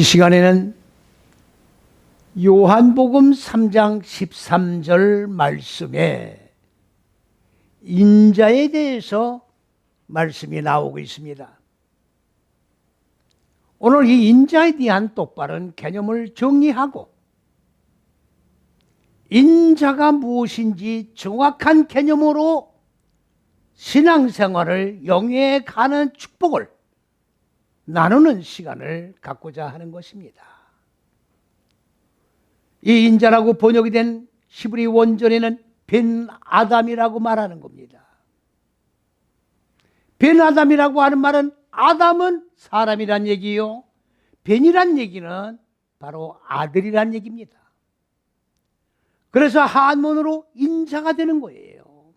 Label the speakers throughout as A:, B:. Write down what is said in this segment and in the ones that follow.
A: 이 시간에는 요한복음 3장 13절 말씀에 인자에 대해서 말씀이 나오고 있습니다. 오늘 이 인자에 대한 똑바른 개념을 정리하고 인자가 무엇인지 정확한 개념으로 신앙생활을 영위해 가는 축복을 나누는 시간을 갖고자 하는 것입니다. 이 인자라고 번역이 된 히브리 원전에는 벤 아담이라고 말하는 겁니다. 벤 아담이라고 하는 말은 아담은 사람이란 얘기요. 벤이란 얘기는 바로 아들이란 얘기입니다. 그래서 한문으로 인자가 되는 거예요.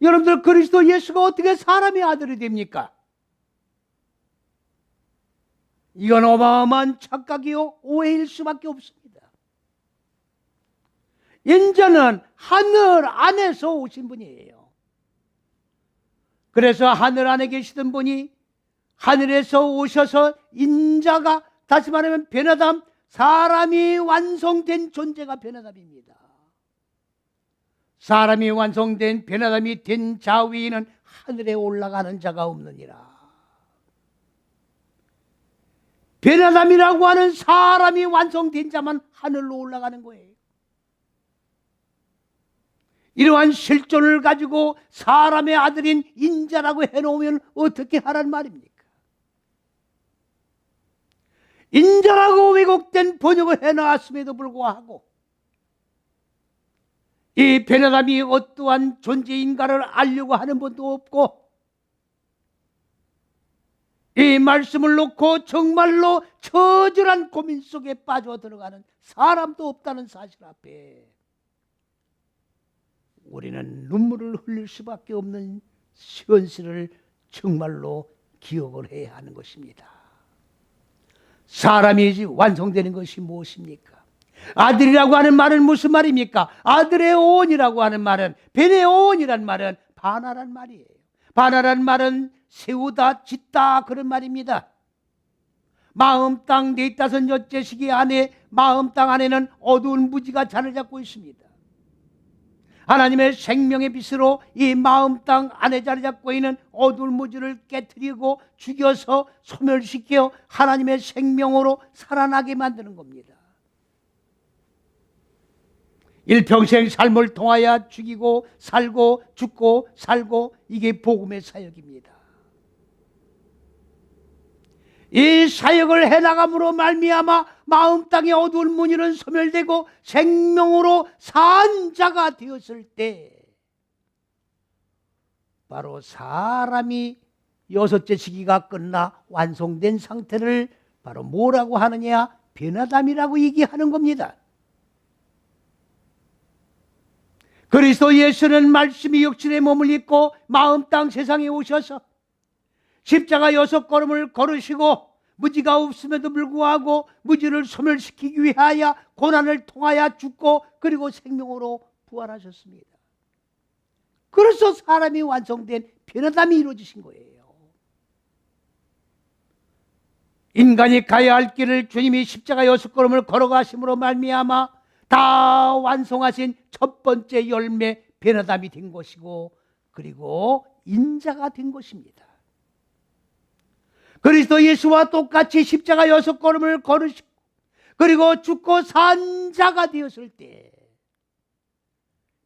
A: 여러분들 그리스도 예수가 어떻게 사람의 아들이 됩니까? 이건 어마어마한 착각이요 오해일 수밖에 없습니다. 인자는 하늘 안에서 오신 분이에요. 그래서 하늘 안에 계시던 분이 하늘에서 오셔서 인자가 다시 말하면 변화담 사람이 완성된 존재가 변화담입니다. 사람이 완성된 변화담이 된 자위는 하늘에 올라가는 자가 없느니라. 베나담이라고 하는 사람이 완성된 자만 하늘로 올라가는 거예요. 이러한 실존을 가지고 사람의 아들인 인자라고 해놓으면 어떻게 하란 말입니까? 인자라고 왜곡된 번역을 해놨음에도 불구하고 이 베나담이 어떠한 존재인가를 알려고 하는 분도 없고 이 말씀을 놓고 정말로 처절한 고민 속에 빠져 들어가는 사람도 없다는 사실 앞에 우리는 눈물을 흘릴 수밖에 없는 현실을 정말로 기억을 해야 하는 것입니다. 사람이 완성되는 것이 무엇입니까? 아들이라고 하는 말은 무슨 말입니까? 아들의 온이라고 하는 말은 벤의 온이란 말은 반하란 말이에요. 반하란 말은 세우다 짓다 그런 말입니다. 마음 땅 네다섯 여째 시기 안에 마음 땅 안에는 어두운 무지가 자를 잡고 있습니다. 하나님의 생명의 빛으로 이 마음 땅 안에 자리 잡고 있는 어두운 무지를 깨뜨리고 죽여서 소멸시켜 하나님의 생명으로 살아나게 만드는 겁니다. 일평생 삶을 통하여 죽이고 살고 죽고 살고 이게 복음의 사역입니다. 이 사역을 해나감으로 말미암아 마음 땅의 어두운 무늬는 소멸되고 생명으로 산 자가 되었을 때 바로 사람이 여섯째 시기가 끝나 완성된 상태를 바로 뭐라고 하느냐 변화담이라고 얘기하는 겁니다. 그리스도 예수는 말씀이 육신의 몸을 입고 마음 땅 세상에 오셔서 십자가 여섯 걸음을 걸으시고 무지가 없음에도 불구하고 무지를 소멸시키기 위하여 고난을 통하여 죽고 그리고 생명으로 부활하셨습니다. 그래서 사람이 완성된 변화담이 이루어지신 거예요. 인간이 가야 할 길을 주님이 십자가 여섯 걸음을 걸어가심으로 말미암아 다 완성하신 첫 번째 열매 변화담이 된 것이고 그리고 인자가 된 것입니다. 그리스도 예수와 똑같이 십자가 여섯 걸음을 걸으시고 그리고 죽고 산 자가 되었을 때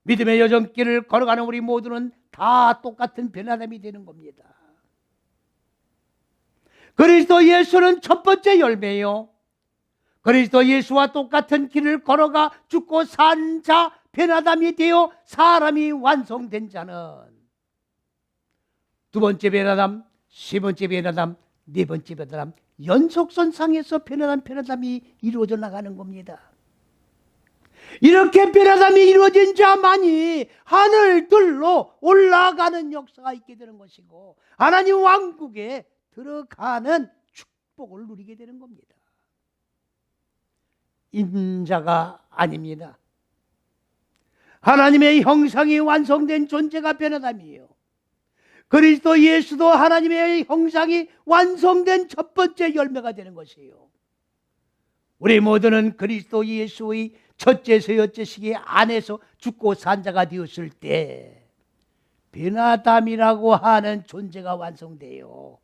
A: 믿음의 여정길을 걸어가는 우리 모두는 다 똑같은 변화됨이 되는 겁니다. 그리스도 예수는 첫 번째 열매요. 그리스도 예수와 똑같은 길을 걸어가 죽고 산 자 변화담이 되어 사람이 완성된 자는 두 번째 변화담, 세 번째 변화담, 네 번째 변화담 연속선상에서 변화담 변화담이 이루어져 나가는 겁니다. 이렇게 변화담이 이루어진 자만이 하늘들로 올라가는 역사가 있게 되는 것이고 하나님 왕국에 들어가는 축복을 누리게 되는 겁니다. 인자가 아닙니다. 하나님의 형상이 완성된 존재가 변화담이에요. 그리스도 예수도 하나님의 형상이 완성된 첫 번째 열매가 되는 것이에요. 우리 모두는 그리스도 예수의 첫째서 여째 시기 안에서 죽고 산 자가 되었을 때 베나담이라고 하는 존재가 완성돼요.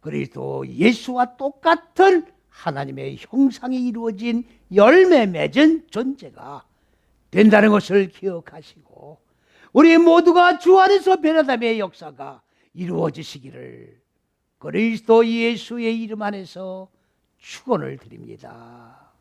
A: 그리스도 예수와 똑같은 하나님의 형상이 이루어진 열매 맺은 존재가 된다는 것을 기억하시고 우리 모두가 주 안에서 베나담의 역사가 이루어지시기를 그리스도 예수의 이름 안에서 축원을 드립니다.